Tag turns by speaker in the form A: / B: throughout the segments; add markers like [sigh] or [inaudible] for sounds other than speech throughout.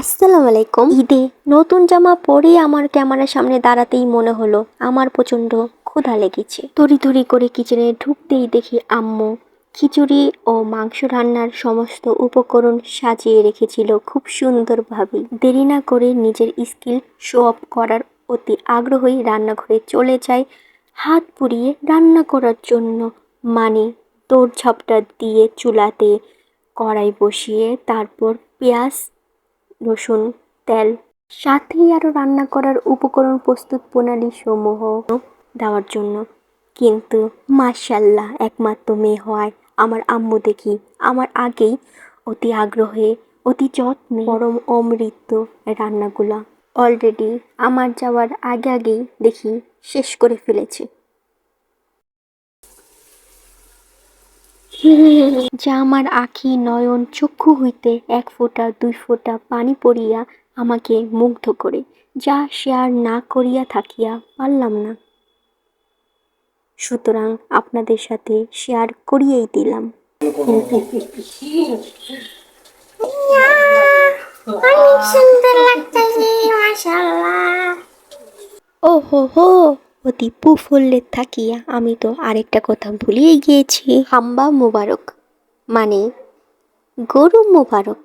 A: আসসালামু আলাইকুম। ঈদে নতুন জামা পরে আমার ক্যামেরার সামনে দাঁড়াতেই মনে হলো আমার প্রচণ্ড ক্ষুধা লেগেছে। তড়ি তরি করে কিচেনে ঢুকতেই দেখি আম্মু খিচুড়ি ও মাংস রান্নার সমস্ত উপকরণ সাজিয়ে রেখেছিল খুব সুন্দরভাবে। দেরি না করে নিজের স্কিল শো অফ করার অতি আগ্রহী রান্নাঘরে চলে যায় হাত পুড়িয়ে রান্না করার জন্য। মানে দৌড়ঝাপটা দিয়ে চুলাতে কড়াই বসিয়ে তারপর পেঁয়াজ রসুন, তেল, সাথেই আরও রান্না করার উপকরণ প্রস্তুত প্রণালী সমূহ দেওয়ার জন্য। কিন্তু মাশাল্লাহ একমাত্র মেয়ে হওয়ায় আমার আম্মু দেখি আমার আগেই অতি আগ্রহে, অতি যত্নে পরম অমৃত রান্নাগুলা। অলরেডি আমার যাওয়ার আগে আগেই দেখি শেষ করে ফেলেছে। যা আমার আখি নয়ন চক্ষু হইতে এক ফোঁটা দুই ফোঁটা পানি পড়িয়া আমাকে মুগ্ধ করে। যা শেয়ার না করিয়া থাকিয়া পারলাম না। সুতরাং আপনাদের সাথে শেয়ার করিয়েই দিলাম।
B: অনেক সুন্দর লাগতেছে মাশাআল্লাহ।
A: ও হো হো। অতি প্রফুল্লে থাকিয়া আমি তো আরেকটা কথা ভুলিয়ে গিয়েছি। হাম্বা মোবারক। মানে গরু মোবারক।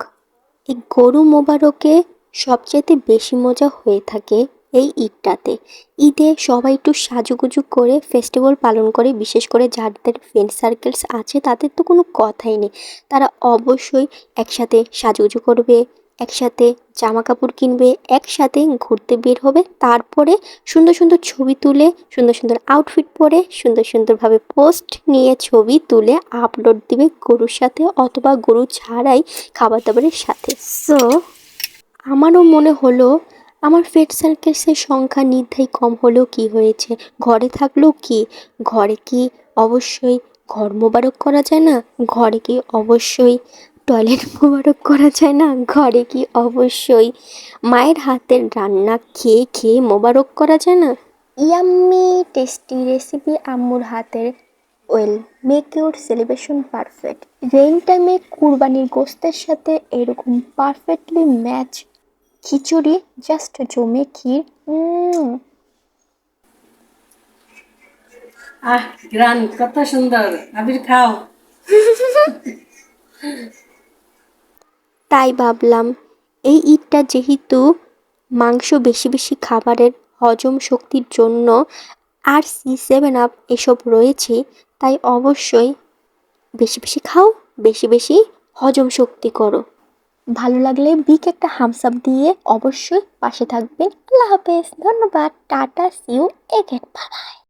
A: এই গরু মোবারকে সবচেয়ে বেশি মজা হয়ে থাকে এই ঈদটাতে। ঈদে সবাই একটু সাজুগুজু করে ফেস্টিভ্যাল পালন করে, বিশেষ করে যাদের ফ্রেন্ড সার্কেলস আছে তাদের তো কোনো কথাই নেই। তারা অবশ্যই একসাথে সাজুগুজু করবে একসাথে জামা কাপড় কিনবে, একসাথে ঘুরতে বের হবে, তারপরে সুন্দর সুন্দর ছবি তুলে, সুন্দর সুন্দর আউটফিট পরে, সুন্দর সুন্দরভাবে পোস্ট নিয়ে ছবি তুলে আপলোড দিবে গরুর সাথে অথবা গরু ছাড়াই খাবার দাবারের সাথে। সো আমারও মনে হলো, আমার ফ্রেন্ড সার্কেলসের সংখ্যা নির্ধাই কম হলেও কি হয়েছে? ঘরে থাকলেও কি? ঘরে কি অবশ্যই ঘর মোবারক করা যায় না? ঘরে কি অবশ্যই টয়লেট মোবারক করা যায় না? ঘরে কি অবশ্যই মায়ের হাতের রান্না খেয়ে খেয়ে মোবারক করা যায় না? ইয়াম্মি টেস্টি রেসিপি আম্মুর হাতের well. Make your celebration perfect. Rain টাইমে কুরবানির গোস্তের সাথে এরকম পারফেক্টলি ম্যাচ খিচুড়ি জাস্ট জমে ক্ষীর।
C: আহ গ্রান কত সুন্দর। আবির খাও। [laughs]
A: তাই ভাবলাম, এই ঈদটা যেহেতু মাংস বেশি বেশি খাবারের হজম শক্তির জন্য আর সি সেভেন আপ এসব রয়েছে, তাই অবশ্যই বেশি বেশি খাও, বেশি বেশি হজম শক্তি করো। ভালো লাগলে বিক একটা হামস আপ দিয়ে অবশ্যই পাশে থাকবেন। আল্লাহ হাফেজ, ধন্যবাদ, টাটা সিউ এগেন বাই